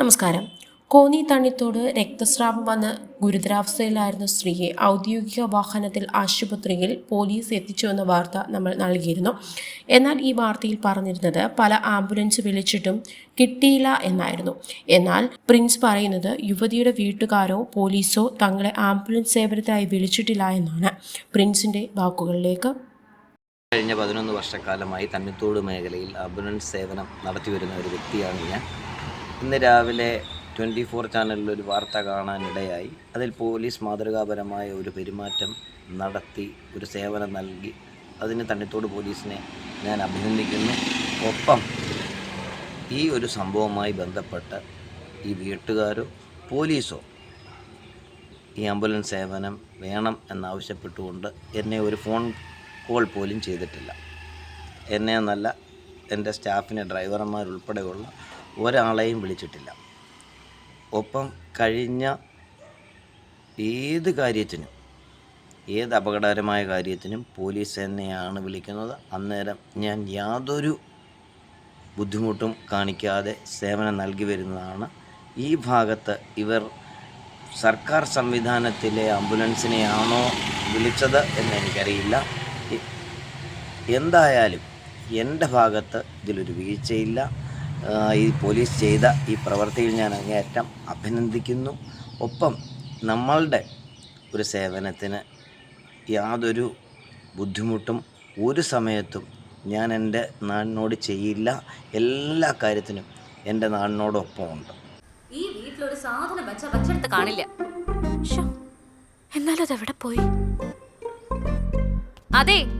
നമസ്കാരം. കോന്നി തണ്ണിത്തോട് രക്തസ്രാവം വന്ന് ഗുരുതരാവസ്ഥയിലായിരുന്ന സ്ത്രീയെ ഔദ്യോഗിക വാഹനത്തിൽ ആശുപത്രിയിൽ പോലീസ് എത്തിച്ചുവെന്ന വാർത്ത നമ്മൾ നൽകിയിരുന്നു. എന്നാൽ ഈ വാർത്തയിൽ പറഞ്ഞിരുന്നത് പല ആംബുലൻസ് വിളിച്ചിട്ടും കിട്ടിയില്ല എന്നായിരുന്നു. എന്നാൽ പ്രിൻസ് പറയുന്നത് യുവതിയുടെ വീട്ടുകാരോ പോലീസോ തങ്ങളെ ആംബുലൻസ് സേവനത്തിനായി വിളിച്ചിട്ടില്ല എന്നാണ്. പ്രിൻസിന്റെ വാക്കുകളിലേക്ക്. കഴിഞ്ഞ പതിനൊന്ന് വർഷക്കാലമായി തണ്ണിത്തോട് മേഖലയിൽ ആംബുലൻസ് സേവനം നടത്തിവരുന്ന ഒരു വ്യക്തിയാണ് ഞാൻ. ഇന്ന് രാവിലെ ട്വന്റി ഫോർ ചാനലിൽ ഒരു വാർത്ത കാണാനിടയായി. അതിൽ പോലീസ് മാതൃകാപരമായ ഒരു പെരുമാറ്റം നടത്തി ഒരു സേവനം നൽകി. അതിന് തണ്ണിത്തോട് പോലീസിനെ ഞാൻ അഭിനന്ദിക്കുന്നു. ഒപ്പം ഈ ഒരു സംഭവവുമായി ബന്ധപ്പെട്ട് ഈ വീട്ടുകാരോ പോലീസോ ഈ ആംബുലൻസ് സേവനം വേണം എന്നാവശ്യപ്പെട്ടുകൊണ്ട് എന്നെ ഒരു ഫോൺ കോൾ പോലും ചെയ്തിട്ടില്ല. എന്നെ എന്നല്ല എന്റെ സ്റ്റാഫിനെ ഡ്രൈവർമാരുൾപ്പെടെയുള്ള ഒരാളെയും വിളിച്ചിട്ടില്ല. ഒപ്പം കഴിഞ്ഞ ഏത് കാര്യത്തിനും ഏത് അപകടകരമായ കാര്യത്തിനും പോലീസ് തന്നെയാണ് വിളിക്കുന്നത്. അന്നേരം ഞാൻ യാതൊരു ബുദ്ധിമുട്ടും കാണിക്കാതെ സേവനം നൽകി വരുന്നതാണ്. ഈ ഭാഗത്ത് ഇവർ സർക്കാർ സംവിധാനത്തിലെ ആംബുലൻസിനെയാണോ വിളിച്ചത് എന്ന് എനിക്കറിയില്ല. എന്തായാലും എന്റെ ഭാഗത്ത് ഇതിലൊരു വീഴ്ചയില്ല. ഈ പോലീസ് ചെയ്ത ഈ പ്രവൃത്തിയിൽ ഞാൻ അങ്ങേയറ്റം അഭിനന്ദിക്കുന്നു. ഒപ്പം നമ്മളുടെ ഒരു സേവനത്തിന് യാതൊരു ബുദ്ധിമുട്ടും ഒരു സമയത്തും ഞാൻ എന്റെ നാടിനോട് ചെയ്യില്ല. എല്ലാ കാര്യത്തിനും എന്റെ നാടിനോടൊപ്പമുണ്ട്. ഈ വീട്ടിലൊരു സാധനം വെച്ച വെച്ചെടുത്ത് കാണില്ല. എന്നാലും അതെവിടെ പോയി? അതെ